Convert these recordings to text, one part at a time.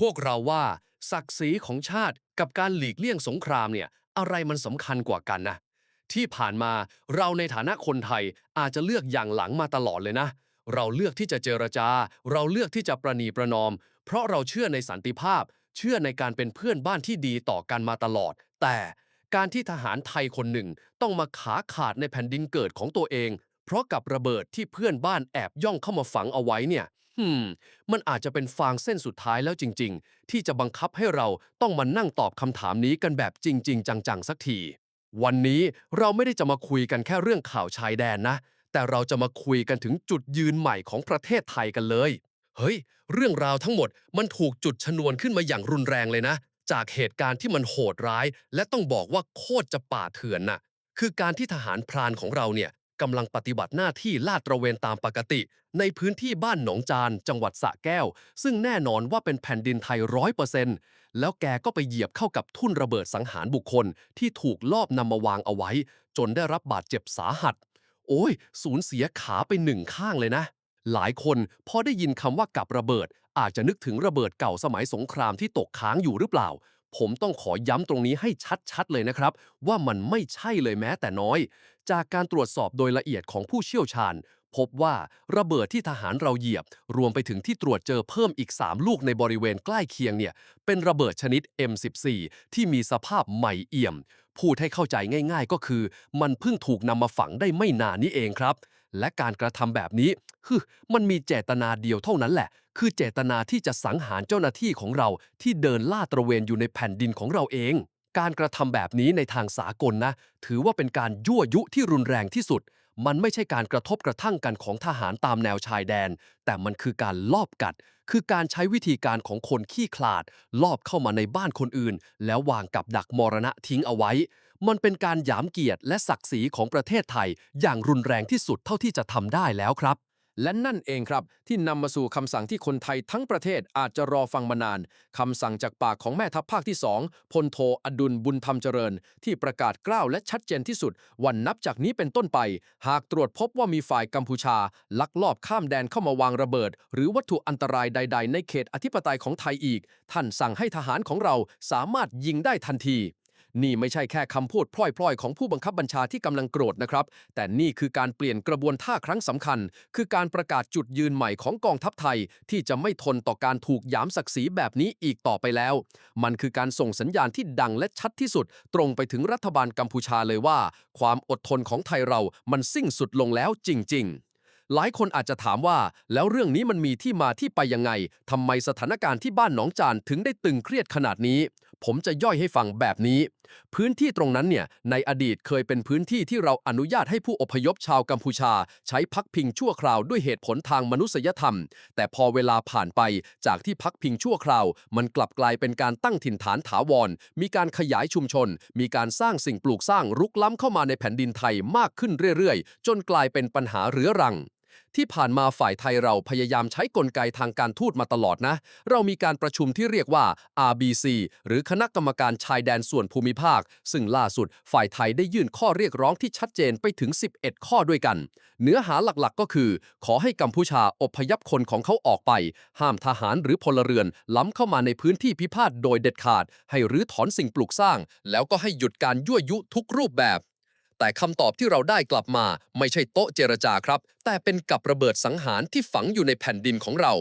พวกเราว่าศักดิ์ศรีของชาติกับการหลีกเลี่ยงสงครามเนี่ยอะไรมันสำคัญกว่ากันนะ ที่ผ่านมาเราในฐานะคนไทยอาจจะเลือกอย่างหลังมาตลอดเลยนะ เราเลือกที่จะเจรจา เราเลือกที่จะประนีประนอม เพราะเราเชื่อในสันติภาพ เชื่อในการเป็นเพื่อนบ้านที่ดีต่อกันมาตลอด แต่การที่ทหารไทยคนหนึ่งต้องมาขาขาดในแผ่นดินเกิดของตัวเอง เพราะกับระเบิดที่เพื่อนบ้านแอบย่องเข้ามาฝังเอาไว้เนี่ย ฮึมมันอาจจะเป็นฟางเส้นสุดท้ายแล้วจริง ๆ ที่จะบังคับให้เราต้องมานั่งตอบคำถามนี้กันแบบจริง ๆ จัง ๆ สักที วันนี้เราไม่ได้จะมาคุยกันแค่เรื่องข่าวชายแดนนะ แต่เราจะมาคุยกันถึงจุดยืนใหม่ของประเทศไทยกันเลย เฮ้ย เรื่องราวทั้งหมดมันถูกจุดชนวนขึ้นมาอย่างรุนแรงเลยนะ จากเหตุการณ์ที่มันโหดร้าย และต้องบอกว่าโคตรจะป่าเถื่อนน่ะ คือการที่ทหารพรานของเราเนี่ย กำลังปฏิบัติหน้าที่ลาดตระเวนตามปกติ ในพื้นที่บ้านหนองจาน จังหวัดสระแก้ว ซึ่งแน่นอนว่าเป็นแผ่นดินไทยร้อยเปอร์เซ็นต์แล้วแกก็ไปเหยียบเข้ากับทุ่นระเบิดสังหารบุคคลที่ถูกลอบนำมาวางเอาไว้ จนได้รับบาดเจ็บสาหัส โอ้ย สูญเสียขาไปหนึ่งข้างเลยนะ หลายคนพอได้ยินคำว่ากับระเบิด อาจจะนึกถึงระเบิดเก่าสมัยสงครามที่ตกค้างอยู่หรือเปล่า ผมต้องขอย้ำตรงนี้ให้ชัดๆเลยนะครับ ว่ามันไม่ใช่เลยแม้แต่น้อย จากการตรวจสอบโดยละเอียดของผู้เชี่ยวชาญ พบว่าระเบิดที่ทหารเราเหยียบ รวมไปถึงที่ตรวจเจอเพิ่มอีก 3 ลูกในบริเวณใกล้เคียงเนี่ยเป็นระเบิดชนิด M14 ที่มีสภาพใหม่เอี่ยม พูดให้เข้าใจง่าย ๆ ก็คือ มันเพิ่งถูกนำมาฝังได้ไม่นานนี้เองครับ และการกระทำแบบนี้ฮึมันมีเจตนาเดียวเท่านั้นแหละ คือเจตนาที่จะสังหารเจ้าหน้าที่ของเราที่เดินล่าตระเวนอยู่ในแผ่นดินของเราเอง การกระทำแบบนี้ในทางสากลนะ ถือว่าเป็นการยั่วยุที่รุนแรงที่สุด มันไม่ใช่การกระทบกระทั่งกันของทหารตามแนวชายแดน แต่มันคือการลอบกัด คือการใช้วิธีการของคนขี้ขลาด ลอบเข้ามาในบ้านคนอื่น แล้ววางกับดักมรณะทิ้งเอาไว้ มันเป็นการหยามเกียรติและศักดิ์ศรีของประเทศไทย อย่างรุนแรงที่สุดเท่าที่จะทำได้แล้วครับ และนั่นเองครับ ที่นำมาสู่คำสั่งที่คนไทยทั้งประเทศอาจจะรอฟังมานานคำสั่งจากปากของแม่ทัพภาคที่2พลโทอดุลบุญธรรมเจริญ ที่ประกาศกล้าวและชัดเจนที่สุด วันนับจากนี้เป็นต้นไป หากตรวจพบว่ามีฝ่ายกัมพูชา ลักลอบข้ามแดนเข้ามาวางระเบิด หรือวัตถุอันตรายใด ๆ ในเขตอธิปไตยของไทยอีก ท่านสั่งให้ทหารของเราสามารถยิงได้ทันที นี่ไม่ใช่แค่คำพูดพล่อยๆ ของผู้บังคับบัญชาที่กำลังโกรธนะครับ แต่นี่คือการเปลี่ยนกระบวนท่าครั้งสำคัญ คือการประกาศจุดยืนใหม่ของกองทัพไทย ที่จะไม่ทนต่อการถูกยามศักดิ์ศรีแบบนี้อีกต่อไปแล้ว มันคือการส่งสัญญาณที่ดังและชัดที่สุด ตรงไปถึงรัฐบาลกัมพูชาเลยว่า ความอดทนของไทยเรามันสิ้นสุดลงแล้วจริง ๆหลายคนอาจจะถามว่า แล้วเรื่องนี้มันมีที่มาที่ไปยังไงทำไมสถานการณ์ที่บ้านหนองจานถึงได้ตึงเครียดขนาดนี้ ผมจะย่อยให้ฟังแบบนี้ พื้นที่ตรงนั้นเนี่ยในอดีตเคยเป็นพื้นที่ที่เราอนุญาตให้ผู้อพยพชาวกัมพูชา ใช้พักพิงชั่วคราวด้วยเหตุผลทางมนุษยธรรม แต่พอเวลาผ่านไปจากที่พักพิงชั่วคราว มันกลับกลายเป็นการตั้งถิ่นฐานถาวร มีการขยายชุมชน มีการสร้างสิ่งปลูกสร้างรุกล้ำเข้ามาในแผ่นดินไทยมากขึ้นเรื่อยๆ จนกลายเป็นปัญหาเรื้อรัง ที่ผ่านมาฝ่ายไทยเราพยายามใช้กลไกทางการทูตมาตลอดนะ เรามีการประชุมที่เรียกว่า RBC หรือคณะกรรมการชายแดนส่วนภูมิภาค ซึ่งล่าสุดฝ่ายไทยได้ยื่นข้อเรียกร้องที่ชัดเจนไปถึง 11 ข้อด้วยกัน เนื้อหาหลักๆ ก็คือ ขอให้กัมพูชาอพยพคนของเขาออกไป ห้ามทหารหรือพลเรือน ล้ำเข้ามาในพื้นที่พิพาทโดยเด็ดขาด ให้รื้อถอนสิ่งปลูกสร้าง แล้วก็ให้หยุดการยั่วยุทุกรูปแบบ แต่คำตอบที่เราได้กลับมา ไม่ใช่โต๊ะเจรจาครับ แต่เป็นกับระเบิดสังหารที่ฝังอยู่ในแผ่นดินของเรา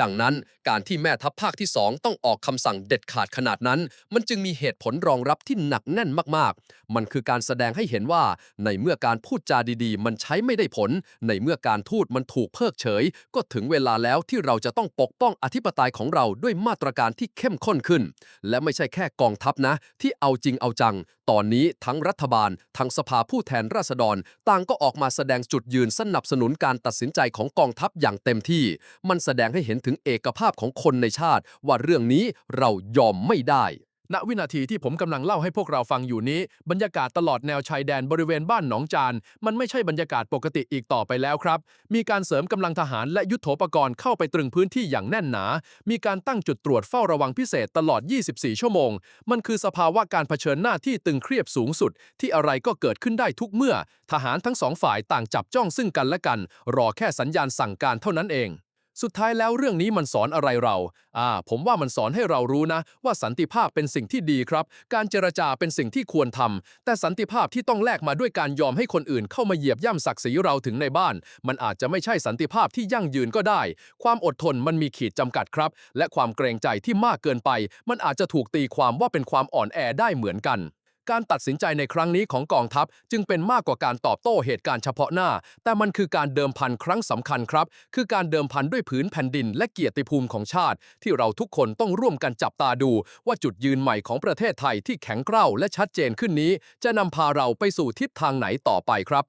ดังนั้นการที่แม่ทัพภาคที่ 2 ต้องออกคำสั่งเด็ดขาดขนาดนั้น มันจึงมีเหตุผลรองรับที่หนักแน่นมากๆ มันคือการแสดงให้เห็นว่า ในเมื่อการพูดจาดีๆ มันใช้ไม่ได้ผล ในเมื่อการทูตมันถูกเพิกเฉย ก็ถึงเวลาแล้วที่เราจะต้องปกป้องอธิปไตยของเราด้วยมาตรการที่เข้มข้นขึ้น และไม่ใช่แค่กองทัพนะ ที่เอาจริงเอาจัง ตอนนี้ทั้งรัฐบาล ทั้งสภาผู้แทนราษฎร ต่างก็ออกมาแสดงจุดยืนสนับสนุนการตัดสินใจของกองทัพอย่างเต็มที่ มันแสดงให้เห็นถึงเอกภาพของคนในชาติ ว่าเรื่องนี้เรายอมไม่ได้ ณวินาทีที่ผมกำลังเล่าให้พวกเราฟังอยู่นี้ บรรยากาศตลอดแนวชายแดนบริเวณบ้านหนองจาน มันไม่ใช่บรรยากาศปกติอีกต่อไปแล้วครับ มีการเสริมกำลังทหารและยุทโธปกรณ์เข้าไปตรึงพื้นที่อย่างแน่นหนา มีการตั้งจุดตรวจเฝ้าระวังพิเศษตลอด 24 ชั่วโมง มันคือสภาวะการเผชิญหน้าที่ตึงเครียดสูงสุด ที่อะไรก็เกิดขึ้นได้ทุกเมื่อ ทหารทั้งสองฝ่ายต่างจับจ้องซึ่งกันและกัน รอแค่สัญญาณสั่งการเท่านั้นเอง สุดท้ายแล้วเรื่องนี้มันสอนอะไรเรา อ่า ผมว่ามันสอนให้เรารู้นะ ว่าสันติภาพเป็นสิ่งที่ดีครับ การเจรจาเป็นสิ่งที่ควรทำแต่สันติภาพที่ต้องแลกมาด้วยการยอมให้คนอื่นเข้ามาเหยียบย่ำศักดิ์ศรีเราถึงในบ้าน มันอาจจะไม่ใช่สันติภาพที่ยั่งยืนก็ได้ ความอดทนมันมีขีดจำกัดครับ และความเกรงใจที่มากเกินไป มันอาจจะถูกตีความว่าเป็นความอ่อนแอได้เหมือนกัน การตัดสินใจในครั้งนี้ของกองทัพ จึงเป็นมากกว่าการตอบโต้เหตุการณ์เฉพาะหน้า แต่มันคือการเดิมพันครั้งสำคัญครับ คือการเดิมพันด้วยผืนแผ่นดิน และเกียรติภูมิของชาติ ที่เราทุกคนต้องร่วมกันจับตาดู ว่าจุดยืนใหม่ของประเทศไทยที่แข็งกร้าวและชัดเจนขึ้นนี้ จะนำพาเราไปสู่ทิศทางไหนต่อไปครับ